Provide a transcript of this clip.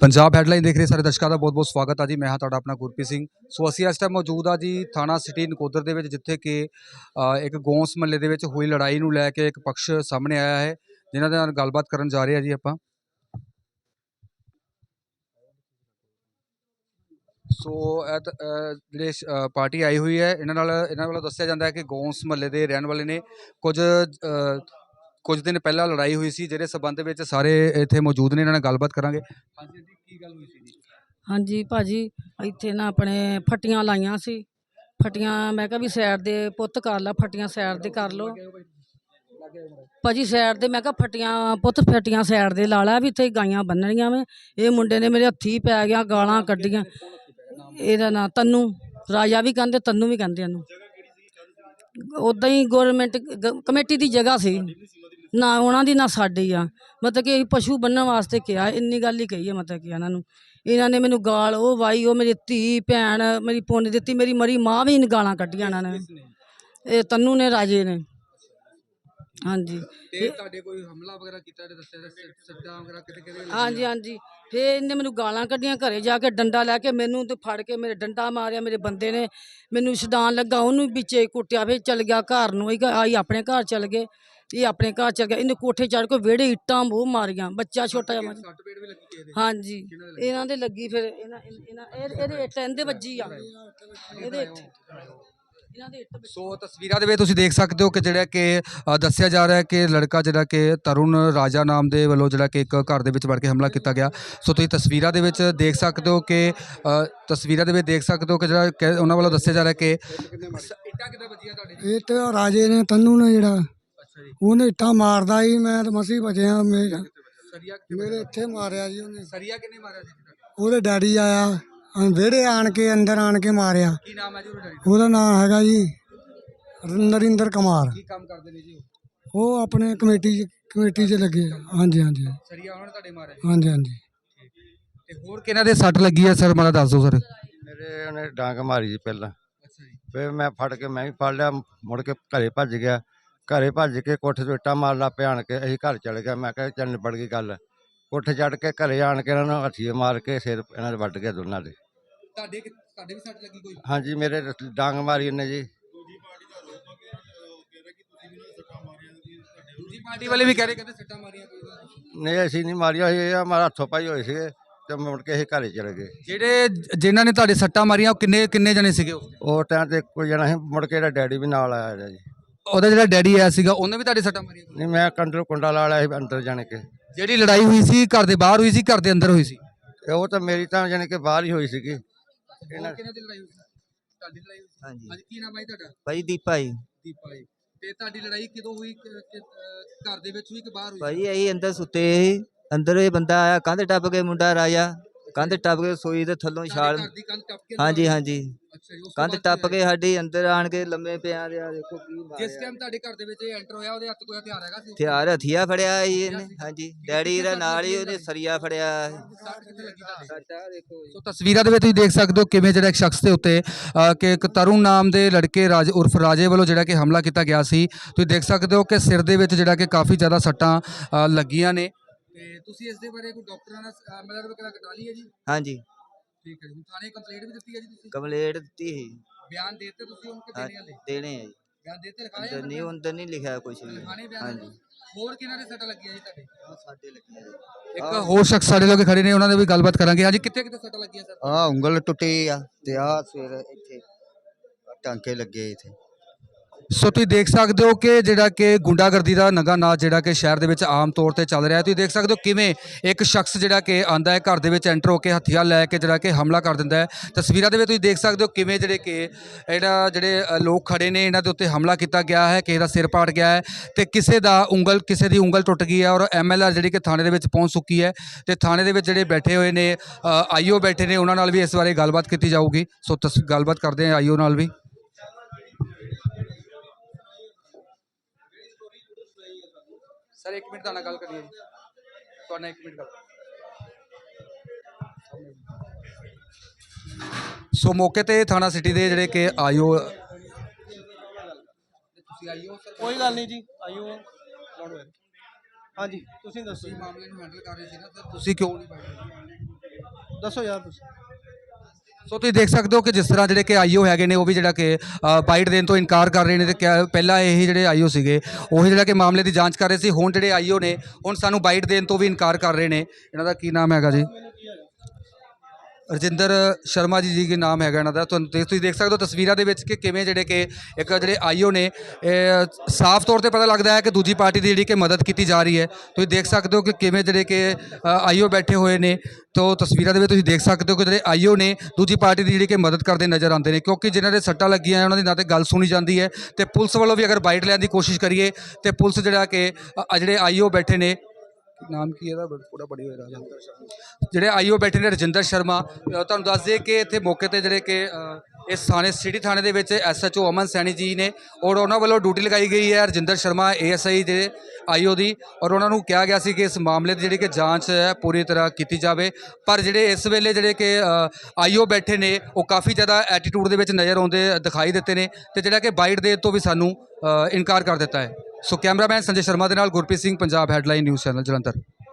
Punjab headline ਦੇਖ ਰਹੇ ਸਾਰੇ ਦਰਸ਼ਕਾਂ ਦਾ ਬਹੁਤ-ਬਹੁਤ ਸਵਾਗਤ ਆ ਜੀ। ਮੈਂ ਹਾਂ ਤੁਹਾਡਾ ਆਪਣਾ ਗੁਰਪ੍ਰੀਤ ਸਿੰਘ। ਸੋ ਅਸੀਂ ਇਸ ਟਾਈਮ ਮੌਜੂਦ ਆ ਜੀ ਥਾਣਾ ਸਿਟੀ ਨਕੋਦਰ ਦੇ ਵਿੱਚ ਜਿੱਥੇ ਕਿ ਇੱਕ ਗੌਂਸ ਮਹੱਲੇ ਦੇ ਵਿੱਚ ਹੋਈ ਲੜਾਈ ਨੂੰ ਲੈ ਕੇ ਇੱਕ ਪਕਸ਼ ਸਾਹਮਣੇ ਆਇਆ ਹੈ ਜਿਨ੍ਹਾਂ ਦੇ ਨਾਲ ਗੱਲਬਾਤ ਕਰਨ ਜਾ ਰਹੇ ਆ ਜੀ ਆਪਾਂ। ਸੋ ਇਹ ਤ- ਅ, ਜਿਹੜੇ ਸ਼- ਪਾਰਟੀ ਆਈ ਹੋਈ ਹੈ ਇਹਨਾਂ ਨਾਲ ਇਹਨਾਂ ਵੱਲੋਂ ਦੱਸਿਆ ਜਾਂਦਾ ਹੈ ਕਿ ਗੌਂਸ ਮਹੱਲੇ ਦੇ ਰਹਿਣ ਵਾਲੇ ਨੇ ਕੁਝ ਅ, ਕੁਝ ਦਿਨ ਪਹਿਲਾਂ ਲੜਾਈ ਹੋਈ ਸੀ ਜਿਹਦੇ ਸਬੰਧ ਵਿੱਚ ਸਾਰੇ ਇੱਥੇ ਮੌਜੂਦ ਨੇ, ਇਹਨਾਂ ਨਾਲ ਗੱਲਬਾਤ ਕਰਾਂਗੇ। ਹਾਂਜੀ, ਜੀ, ਕੀ ਗੱਲ ਹੋਈ ਸੀ ਜੀ ਹਾਂਜੀ, ਭਾਜੀ, ਇੱਥੇ ਨਾ ਆਪਣੇ ਫੱਟੀਆਂ ਲਾਈਆਂ ਸੀ। ਫੱਟੀਆਂ, ਮੈਂ ਕਿਹਾ ਵੀ ਸਾਈਡ ਦੇ ਪੁੱਤ ਕਰ ਲਾ, ਫੱਟੀਆਂ ਸਾਈਡ ਦੇ ਕਰ ਲੋ ਭਾਜੀ ਸਾਈਡ ਦੇ, ਮੈਂ ਕਿਹਾ ਫੱਟੀਆਂ ਪੁੱਤ, ਫੱਟੀਆਂ ਸਾਈਡ ਦੇ ਲਾ ਲਾ, ਵੀ ਇੱਥੇ ਗਾਈਆਂ ਬੰਨਣੀਆਂ ਵੇ। ਇਹ ਮੁੰਡੇ ਨੇ ਮੇਰੇ ਹੱਥੀ ਪੈ ਗਿਆ, ਗਾਲਾਂ ਕੱਢੀਆਂ। ਇਹਦਾ ਨਾਂ ਤੰਨੂ, ਰਾਜਾ ਵੀ ਕਹਿੰਦੇ, ਤੰਨੂ ਵੀ ਕਹਿੰਦੇ ਇਹਨੂੰ। ਉਦਾਂ ਹੀ ਗਵਰਨਮੈਂਟ ਕਮੇਟੀ ਦੀ ਜਗ੍ਹਾ ਸੀ। ਨਾ ਉਹਨਾਂ ਦੀ, ਨਾ ਸਾਡੀ ਆ। ਮਤਲਬ ਕਿ ਅਸੀਂ ਪਸ਼ੂ ਬੰਨਣ ਵਾਸਤੇ ਕਿਹਾ, ਇੰਨੀ ਗੱਲ ਹੀ ਕਹੀ ਹੈ ਮਤਲਬ ਕਿ ਇਹਨਾਂ ਨੂੰ। ਇਹਨਾਂ ਨੇ ਮੈਨੂੰ ਗਾਲ, ਉਹ ਵਾਈ ਉਹ ਮੇਰੀ ਧੀ, ਭੈਣ, ਮੇਰੀ ਪੁੰਨ ਦਿੱਤੀ, ਮੇਰੀ ਮਰੀ ਮਾਂ ਵੀ ਇਹਨੂੰ ਗਾਲਾਂ ਕੱਢੀਆਂ ਇਹਨਾਂ ਨੇ। ਇਹ ਤੰਨੂ ਨੇ, ਰਾਜੇ ਨੇ। ਹਾਂਜੀ। ਤੇ ਤੁਹਾਡੇ ਕੋਈ ਹਮਲਾ ਵਗੈਰਾ ਕੀਤਾ ਤੇ ਦੱਸਿਆ ਸੱਟਾਂ ਵਗੈਰਾ ਕਿਤੇ ਕਿਤੇ ਹਾਂਜੀ ਹਾਂਜੀ। ਫੇਰ ਇਹਨੇ ਮੈਨੂੰ ਗਾਲਾਂ ਕੱਢੀਆਂ ਘਰੇ ਜਾ ਕੇ ਡੰਡਾ ਲੈ ਕੇ ਮੈਨੂੰ ਤੇ ਫੜ ਕੇ ਮੇਰੇ ਡੰਡਾ ਮਾਰਿਆ ਮੇਰੇ ਬੰਦੇ ਨੇ। ਮੈਨੂੰ ਛਡਾਣ ਲੱਗਾ ਉਹਨੂੰ ਵਿੱਚੇ ਕੁੱਟਿਆ ਫੇਰ ਚਲ ਗਿਆ ਘਰ ਨੂੰ ਇਹ ਆਈ ਆਪਣੇ ਘਰ ਚਲ ਗਏ। ਇਹ ਆਪਣੇ ਘਰ ਚਲ ਗਿਆ ਇਹਨੇ ਕੋਠੇ ਚੜ ਕੇ ਵਿਹੜੇ ਇੱਟਾਂ ਬਹੁਤ ਮਾਰੀਆਂ ਬੱਚਾ ਛੋਟਾ ਜਿਹਾ ਮਾਰਿਆ। ਸੱਟ ਪੇੜ ਵੀ ਲੱਗੀ ਕਿਸੇ ਦੇ? ਹਾਂਜੀ ਇਹਨਾਂ ਦੇ ਲੱਗੀ ਫਿਰ ਇਹਨਾਂ ਇਹਨਾਂ ਇਹ- ਇਹਦੇ ਇੱਟ ਇਹਦੇ ਵੱਜੀ ਆ। ਇਹਦੇ ਇੱਟ। ਇਹਨਾਂ ਦੇ ਇੱਟ ਵੱਜੀ। ਸੋ ਤਸਵੀਰਾਂ ਦੇ ਵਿੱਚ ਤੁਸੀਂ ਦੇਖ ਸਕਦੇ ਹੋ ਕਿ ਜਿਹੜਾ ਕਿ ਅ, ਦੱਸਿਆ ਜਾ ਰਿਹਾ ਹੈ ਕਿ ਲੜਕਾ ਜਿਹੜਾ ਕਿ ਤਰੁਣ ਰਾਜਾ ਨਾਮ ਦੇ ਵੱਲੋਂ ਜਿਹੜਾ ਕਿ ਇੱਕ ਘਰ ਦੇ ਵਿੱਚ ਵੜ ਕੇ ਹਮਲਾ ਕੀਤਾ ਗਿਆ। ਸੋ ਤੁਸੀਂ ਤਸਵੀਰਾਂ ਦੇ ਵਿੱਚ ਦੇਖ ਸਕਦੇ ਹੋ ਕਿ ਅ, ਤਸਵੀਰਾਂ ਦੇ ਵਿੱਚ ਦੇਖ ਸਕਦੇ ਹੋ ਕਿ ਜਿਹੜਾ ਕਿ ਉਹਨਾਂ ਵੱਲੋਂ ਦੱਸਿਆ ਜਾ ਰਿਹਾ ਕਿ ਇੱਟਾਂ ਕਿੱਦਾਂ ਵੱਜੀਆਂ ਤੁਹਾਡੇ ਇਹ ਤੇ ਰਾਜੇ ਨੇ ਤੰਨੂ ਨੇ ਜਿਹੜਾ ਅੱਛਾ ਜੀ। ਉਹਨੇ ਇੱਟਾਂ ਮਾਰਦਾ ਸੀ ਮੈਂ ਤਾਂ ਮਸੀ ਬਚਿਆ ਮੇਰਾ ਸਰੀਆ ਮੇਰੇ ਇੱਥੇ ਮਾਰਿਆ ਜੀ ਉਹਨੇ। ਸਰੀਆ ਕਿੰਨੇ ਮਾਰਿਆ ਸੀ? ਉਹਦੇ ਡੈਡੀ ਆਇਆ। ਵਿਹੜੇ ਆਣ ਕੇ ਅੰਦਰ ਆਣ ਕੇ ਮਾਰਿਆ। ਕੀ ਨਾਮ ਹੈ ਜੀ ਉਹਦਾ ਉਹਦਾ ਨਾਮ ਹੈਗਾ ਜੀ ਨਰਿੰਦਰ ਕੁਮਾਰ। ਕੀ ਕੰਮ ਕਰਦੇ ਨੇ ਜੀ ਉਹ? ਉਹ ਆਪਣੇ ਕਮੇਟੀ 'ਚ ਕਮੇਟੀ 'ਚ ਲੱਗੇ ਆ। ਹਾਂਜੀ ਹਾਂਜੀ। ਸਰੀਆ ਉਹਨਾਂ ਨੇ ਤੁਹਾਡੇ ਮਾਰਿਆ? ਹਾਂਜੀ ਹਾਂਜੀ। ਤੇ ਹੋਰ ਕਿਹਨਾਂ ਦੇ ਸੱਟ ਲੱਗੀ ਹੈ ਸਰ? ਮੈਨੂੰ ਦੱਸ ਦਿਓ ਸਰ। ਮੇਰੇ ਉਹਨੇ ਡਾਂਗ ਮਾਰੀ ਜੀ ਪਹਿਲਾਂ। ਅੱਛਾ ਜੀ। ਫਿਰ ਮੈਂ ਫੜ ਕੇ ਮੈਂ ਵੀ ਫੜ ਲਿਆ ਮੁੜ ਕੇ ਘਰੇ ਭੱਜ ਗਿਆ। ਘਰੇ ਭੱਜ ਕੇ ਕੋਠੇ ਤੋਂ ਇੱਟਾਂ ਮਾਰ ਲਾ ਪਿਆਣ ਕੇ ਅਸੀਂ ਘਰ ਚਲੇ ਗਏ। ਮੈਂ ਕਿਹਾ ਚੱਲ ਨਿਬੜ ਗਈ ਗੱਲ। ਕੋਠੇ ਚੜ ਕੇ ਘਰੇ ਆਣ ਕੇ ਇਹਨਾਂ ਨੂੰ ਹੱਥੀਏ ਮਾਰ ਕੇ ਸਿਰ ਇਹਨਾਂ ਦੇ ਵੱਢ ਗਿਆ ਦੋਨਾਂ ਦੇ। ਤੁਹਾਡੇ ਕਿ- ਤੁਹਾਡੇ ਵੀ ਸੱਟ ਲੱਗੀ ਕੋਈ? ਹਾਂਜੀ ਮੇਰੇ ਡਾਂਗ ਮਾਰੀ ਇਹਨੇ ਜੀ। ਦੂਜੀ ਪਾਰਟੀ ਵਾਲੇ। ਵੀ ਕਹਿ ਰਹੇ ਕਹਿੰਦੇ ਸੱਟਾਂ ਮਾਰੀਆਂ ਕੋਈ ਉਹਨਾਂ ਨੇ। ਨਹੀਂ ਅਸੀਂ ਨਹੀਂ ਮਾਰੀਆਂ ਇਹ ਹਮਾਰਾ ਹੱਥੋਂ ਪਾਈ ਹੋਏ ਸੀਗੇ ਤੇ ਮੁੜ ਕੇ ਅਸੀਂ ਘਰੇ ਚਲੇ ਗਏ। ਜਿਹੜੇ ਜਿਨ੍ਹਾਂ ਨੇ ਤੁਹਾਡੇ ਸੱਟਾਂ ਮਾਰੀਆਂ ਉਹ ਕਿੰਨੇ ਕਿੰਨੇ ਜਣੇ ਸੀਗੇ? ਉਹ ਟਾਈਮ ਤੇ ਕੋਈ ਜਣਾ ਸੀ ਮੁੜ ਕੇ ਇਹਦਾ ਡੈਡੀ ਵੀ ਨਾਲ ਆਇਆ ਇਹਦਾ ਜੀ। ਉਹਦਾ ਜਿਹੜਾ ਡੈਡੀ ਆਇਆ ਸੀਗਾ ਉਹਨੇ ਵੀ ਤੁਹਾਡੇ ਸੱਟਾਂ ਮਾਰੀਆਂ? ਨਹੀਂ ਮੈਂ ਕੰਟਰ ਕੁੰਡਾ ਲਾ ਲਿਆ ਸੀ ਅੰਦਰ ਜਾਣ ਕੇ। ਜਿਹੜੀ ਲੜਾਈ ਹੋਈ ਸੀ ਘਰ ਦੇ ਬਾਹਰ ਹੋਈ ਸੀ ਘਰ ਦੇ ਅੰਦਰ ਹੋਈ ਸੀ? ਤੇ ਉਹ ਤਾਂ ਮੇਰੀ ਤਾਂ ਜਾਣੀ ਕਿ ਬਾਹਰ ਹੀ ਹੋਈ ਸੀਗੀ। ਇਹਨਾਂ ਕਿਹਨਾਂ ਦੀ ਲੜਾਈ ਹੋਈ ਸੀ? ਤੁਹਾਡੀ ਲੜਾਈ ਹੋਈ ਸੀ? ਹਾਂਜੀ। ਅੱਜ ਕੀ ਨਾਮ ਹੈ ਜੀ ਤੁਹਾਡਾ? ਭਾਈ ਦੀਪਾ ਜੀ। ਦੀਪਾ ਜੀ। ਤੇ ਤੁਹਾਡੀ ਲੜਾਈ ਕਦੋਂ ਹੋਈ? ਕਿ- ਕਿ, ਅਹ, ਘਰ ਦੇ ਵਿੱਚ ਹੋਈ ਕਿ ਬਾਹਰ ਹੋਈ? ਭਾਈ ਅਸੀਂ ਅੰਦਰ ਸੁੱਤੇ ਸੀ। ਅੰਦਰ ਇਹ ਬੰਦਾ ਆਇਆ ਕੰਧ ਟੱਪ ਕੇ ਮੁੰਡਾ ਰਾਜਾ। ਕੰਧ ਟੱਪ ਕੇ ਸੋਈ ਦੇ ਥੱਲੋਂ ਛਾਲ ਘਰ ਦੀ ਕੰਧ ਟੱਪ ਕੇ ਹਾਂਜੀ ਹਾਂਜੀ। ਕੰਧ ਟੱਪ ਕੀ ਸਾਡੀ ਅੰਦਰ ਆਣ ਕੇ ਲੰਮੇ ਪਿਆ ਦੇ ਆ ਦੇਖੋ ਕੀ ਹੋਇਆ? ਜਿਸ ਮਾਰਿਆ ਟਾਈਮ ਤੁਹਾਡੇ ਘਰ ਦੇ ਵਿੱਚ ਇਹ ਐਂਟਰ ਹੋਇਆ ਉਹਦੇ ਹੱਥ ਕੋਈ ਹਥਿਆਰ ਹੈਗਾ ਸੀ ਹਥਿਆਰ ਹਥੀਆ ਫੜਿਆ ਸੀ ਇਹਨੇ ਹਾਂਜੀ। ਡੈਡੀ ਦਾ ਨਾਲ ਹੀ ਉਹਨੇ ਸਰੀਆ ਫੜਿਆ। ਸਾਡਾ ਦੇਖੋ ਸੋ ਤਸਵੀਰਾਂ ਦੇ ਵਿੱਚ ਤੁਸੀਂ ਦੇਖ ਸਕਦੇ ਹੋ ਕਿਵੇਂ ਜਿਹੜਾ ਇੱਕ ਸ਼ਖਸ ਦੇ ਉੱਤੇ ਅ, ਕਿ ਇੱਕ ਤਰੁਣ ਨਾਮ ਦੇ ਲੜਕੇ ਰਾਜ ਉਰਫ ਰਾਜੇ ਵੱਲੋਂ ਜਿਹੜਾ ਕਿ ਹਮਲਾ ਕੀਤਾ ਗਿਆ ਸੀ। ਤੁਸੀਂ ਦੇਖ ਸਕਦੇ ਹੋ ਕਿ ਸਿਰ ਦੇ ਵਿੱਚ ਜਿਹੜਾ ਕਿ ਕਾਫੀ ਜ਼ਿਆਦਾ ਸੱਟਾਂ ਅ, ਲੱਗੀਆਂ ਨੇ। ਤੇ ਤੁਸੀਂ ਇਸ ਦੇ ਬਾਰੇ ਕੋਈ ਡਾਕਟਰਾਂ ਨਾਲ ਮਤਲਬ ਵਗੈਰਾ ਕਟਾ ਲਈ ਹੈ ਜੀ? ਹਾਂਜੀ। ਠੀਕ ਹੈ ਜੀ। ਹੁਣ ਥਾਣੇ ਕੰਪਲੇਂਟ ਵੀ ਦਿੱਤੀ ਹੈ ਜੀ ਤੁਸੀਂ? ਕੰਪਲੇਂਟ ਦਿੱਤੀ ਸੀ। ਬਿਆਨ ਦੇਤੇ ਤੁਸੀਂ ਉਹਨਾਂ ਕੇ ਹਾਂ, ਦੇਣੇ ਵਾਲੇ ਦੇਣੇ ਆ ਜੀ। ਬਿਆਨ ਦੇਤੇ ਲਿਖਾਏ ਅੰਦਰ ਨਹੀਂ ਅੰਦਰ ਨਹੀਂ ਲਿਖਿਆ ਕੁਝ ਵੀ। ਲਿਖਾਣੇ ਬਿਆਨ ਹਾਂਜੀ। ਹੋਰ ਕਿਹਨਾਂ ਦੇ ਸੱਟਾਂ ਲੱਗੀਆਂ ਜੀ ਤੁਹਾਡੇ? ਸਾਡੇ ਲੱਗੀਆਂ ਜੀ। ਇੱਕ ਹੋਰ ਸ਼ਖਸ ਸਾਡੇ ਲੋਕ ਖੜੇ ਨੇ ਉਹਨਾਂ ਦੇ ਵੀ ਗੱਲਬਾਤ ਕਰਾਂਗੇ। ਹਾਂਜੀ ਕਿੱਥੇ ਕਿੱਥੇ ਸੱਟਾਂ ਲੱਗੀਆਂ ਸਰ? ਆ ਉਂਗਲ ਟੁੱਟੀ ਆ ਤੇ ਆ ਸਵੇਰ ਇੱਥੇ ਟਾਂਕੇ ਲੱਗੇ ਇੱਥੇ। ਸੋ ਤੁਸੀਂ ਦੇਖ ਸਕਦੇ ਹੋ ਕਿ ਜਿਹੜਾ ਕਿ ਗੁੰਡਾਗਰਦੀ ਦਾ ਨੰਗਾ ਨਾਚ ਜਿਹੜਾ ਕਿ ਸ਼ਹਿਰ ਦੇ ਵਿੱਚ ਆਮ ਤੌਰ ਤੇ ਚੱਲ ਰਿਹਾ। ਹੈ ਤੁਸੀਂ ਦੇਖ ਸਕਦੇ ਹੋ ਕਿਵੇਂ ਇੱਕ ਸ਼ਖਸ ਜਿਹੜਾ ਕਿ ਆਂਦਾ ਹੈ, ਘਰ ਦੇ ਵਿੱਚ ਐਂਟਰ ਹੋ ਕੇ ਹਥਿਆਰ ਲੈ ਕੇ ਜਿਹੜਾ ਕਿ ਹਮਲਾ ਕਰ ਦਿੰਦਾ ਹੈ। ਤਸਵੀਰਾਂ ਦੇ ਵਿੱਚ ਤੁਸੀਂ ਦੇਖ ਸਕਦੇ ਹੋ ਕਿਵੇਂ ਜਿਹੜੇ ਕਿ ਜਿਹੜਾ, ਜਿਹੜੇ ਲੋਕ ਖੜੇ ਨੇ, ਇਹਨਾਂ ਦੇ ਉੱਤੇ ਹਮਲਾ ਕੀਤਾ ਗਿਆ ਹੈ, ਕਿਸੇ ਦਾ ਸਿਰ ਪਾੜ ਗਿਆ ਹੈ ਤੇ ਕਿਸੇ ਦਾ ਉਂਗਲ, ਕਿਸੇ ਦੀ ਉਂਗਲ ਟੁੱਟ ਗਈ ਹੈ ਔਰ ਐਮਐਲਆਰ ਜਿਹੜੀ ਕਿ ਥਾਣੇ ਦੇ ਵਿੱਚ ਪਹੁੰਚ ਚੁੱਕੀ ਹੈ ਤੇ ਥਾਣੇ ਦੇ ਵਿੱਚ ਜਿਹੜੇ ਬੈਠੇ ਹੋਏ ਨੇ ਆਈਓ ਬੈਠੇ ਨੇ, ਉਹਨਾਂ ਨਾਲ ਵੀ ਇਸ ਬਾਰੇ ਗੱਲਬਾਤ ਕੀਤੀ ਜਾਊਗੀ। ਸੋ ਤਸ, ਗੱਲਬਾਤ ਕਰਦੇ ਹਾਂ ਆਈਓ ਨਾਲ ਵੀ। ਸਰ 1 ਮਿੰਟ ਤੁਹਾਡਾ ਗੱਲ ਕਰੀਏ ਜੀ। ਤੁਹਾਡਾ 1 ਮਿੰਟ ਗੱਲ ਸੋ ਮੌਕੇ ਤੇ ਥਾਣਾ ਸਿਟੀ ਦੇ ਜਿਹੜੇ ਕਿ ਤੁਸੀਂ ਸਰ। ਕੋਈ ਗੱਲ ਨਹੀਂ ਜੀ ਆਇਓ ਲੋੜ ਹੋਏ ਹਾਂਜੀ ਤੁਸੀਂ ਦੱਸੋ। ਜੀ ਮਾਮਲੇ ਨੂੰ ਹੈਂਡਲ ਕਰ ਰਹੇ ਸੀ ਨਾ ਸਰ। ਤੁਸੀਂ ਕਿਉਂ ਨਹੀਂ ਬੈਠੇ ਦੱਸੋ ਯਾਰ ਤੁਸੀਂ। ਸੋ ਤੁਸੀਂ ਦੇਖ ਸਕਦੇ ਹੋ ਕਿ ਜਿਸ ਤਰ੍ਹਾਂ ਜਿਹੜੇ ਕਿ ਆਈਓ ਹੈਗੇ ਨੇ, ਉਹ ਵੀ ਜਿਹੜਾ ਕਿ ਬਾਈਟ ਦੇਣ ਤੋਂ ਇਨਕਾਰ ਕਰ ਰਹੇ ਨੇ ਤੇ ਕਿਆ- ਪਹਿਲਾਂ ਇਹ ਜਿਹੜੇ ਆਈਓ ਸੀਗੇ, ਉਹ ਜਿਹੜਾ ਕਿ ਮਾਮਲੇ ਦੀ ਜਾਂਚ ਕਰ ਰਹੇ ਸੀ। ਹੁਣ ਜਿਹੜੇ ਆਈਓ ਨੇ, ਹੁਣ ਸਾਨੂੰ ਬਾਈਟ ਦੇਣ ਤੋਂ ਵੀ ਇਨਕਾਰ ਕਰ ਰਹੇ ਨੇ। ਇਹਨਾਂ ਦਾ ਕੀ ਨਾਮ ਹੈਗਾ ਜੀ? ਰਜਿੰਦਰ ਸ਼ਰਮਾ ਜੀ ਜੀ ਦੇ ਨਾਮ ਹੈਗਾ ਇਹਨਾਂ ਦਾ। ਤੁਹਾਨੂੰ ਤੇ ਤੁਸੀਂ ਦੇਖ ਸਕਦੇ ਹੋ ਤਸਵੀਰਾਂ ਦੇ ਵਿੱਚ ਕਿ ਕਿਵੇਂ ਜਿਹੜੇ ਕਿ ਇੱਕ ਜਿਹੜੇ ਆਈਓ ਨੇ, ਇਹ ਸਾਫ਼ ਤੌਰ ਤੇ ਪਤਾ ਲੱਗਦਾ ਹੈ ਕਿ ਦੂਜੀ ਪਾਰਟੀ ਦੀ ਜਿਹੜੀ ਕਿ ਮਦਦ ਕੀਤੀ ਜਾ ਰਹੀ ਹੈ। ਤੁਸੀਂ ਦੇਖ ਸਕਦੇ ਹੋ ਕਿ ਕਿਵੇਂ ਜਿਹੜੇ ਕਿ ਆਈਓ ਬੈਠੇ ਹੋਏ ਨੇ। ਤੋ ਤਸਵੀਰਾਂ ਦੇ ਵਿੱਚ ਤੁਸੀਂ ਦੇਖ ਸਕਦੇ ਹੋ ਕਿ ਜਿਹੜੇ ਆਈਓ ਨੇ, ਦੂਜੀ ਪਾਰਟੀ ਦੀ ਜਿਹੜੀ ਕਿ ਮਦਦ ਕਰਦੇ ਨਜ਼ਰ ਆਉਂਦੇ ਨੇ। ਕਿਉਂਕਿ ਜਿਨ੍ਹਾਂ ਦੇ ਸੱਟਾਂ ਲੱਗੀਆਂ ਉਹਨਾਂ ਦੀ ਨਾ ਤੇ ਗੱਲ ਸੁਣੀ ਜਾਂਦੀ ਹੈ। ਤੇ ਪੁਲਿਸ ਵੱਲੋਂ ਵੀ ਅਗਰ ਬਾਈਟ ਲੈਣ ਦੀ ਕੋਸ਼ਿਸ਼ ਕਰੀਏ, ਤੇ ਪੁਲਿਸ ਜਿਹੜਾ ਕਿ, ਅ- ਅ ਜਿਹੜੇ ਆਈਓ ਬੈਠੇ ਨੇ ਨਾਮ ਕੀ ਇਹਦਾ? ਪੂਰਾ ਪੜੀ ਹੋਇਆ ਜਿਹੜੇ ਆਈਓ ਬੈਠੇ ਨੇ ਰਜਿੰਦਰ ਸ਼ਰਮਾ ਅ, ਤੁਹਾਨੂੰ ਦੱਸ ਦਈਏ ਕਿ ਇੱਥੇ ਮੌਕੇ ਤੇ ਜਿਹੜੇ ਕਿ ਅ, ਇਸ ਥਾਣੇ ਸਿਟੀ ਥਾਣੇ ਦੇ ਵਿੱਚ ਐਸਐਚਓ ਅਮਨ ਸੈਣੀ ਜੀ ਨੇ ਔਰ ਉਹਨਾਂ ਵੱਲੋਂ ਡਿਊਟੀ ਲਗਾਈ ਗਈ ਹੈ ਰਜਿੰਦਰ ਸ਼ਰਮਾ ਏਐਸਆਈ ਦੇ ਆਈਓ ਦੀ ਔਰ ਉਹਨਾਂ ਨੂੰ ਕਿਹਾ ਗਿਆ ਸੀ ਕਿ ਇਸ ਮਾਮਲੇ ਦੀ ਜਿਹੜੀ ਕਿ ਜਾਂਚ ਹੈ ਪੂਰੀ ਤਰ੍ਹਾਂ ਕੀਤੀ ਜਾਵੇ। ਪਰ ਜਿਹੜੇ ਇਸ ਵੇਲੇ ਜਿਹੜੇ ਕਿ ਆਈਓ ਬੈਠੇ ਨੇ ਉਹ ਕਾਫੀ ਜ਼ਿਆਦਾ ਐਟੀਟਿਊਡ ਦੇ ਵਿੱਚ ਨਜ਼ਰ ਆਉਂਦੇ ਦਿਖਾਈ ਦਿੱਤੇ ਨੇ ਤੇ ਜਿਹੜਾ ਕਿ ਬਾਈਟ ਦੇ ਤੋਂ ਵੀ ਸਾਨੂੰ ਅ, ਇਨਕਾਰ ਕਰ ਦਿੱਤਾ ਹੈ। ਸੋ ਕੈਮਰਾਮੈਨ ਸੰਜੇ ਸ਼ਰਮਾ ਦੇ ਨਾਲ Gurpreet Singh Punjab headline news channel Jalandhar.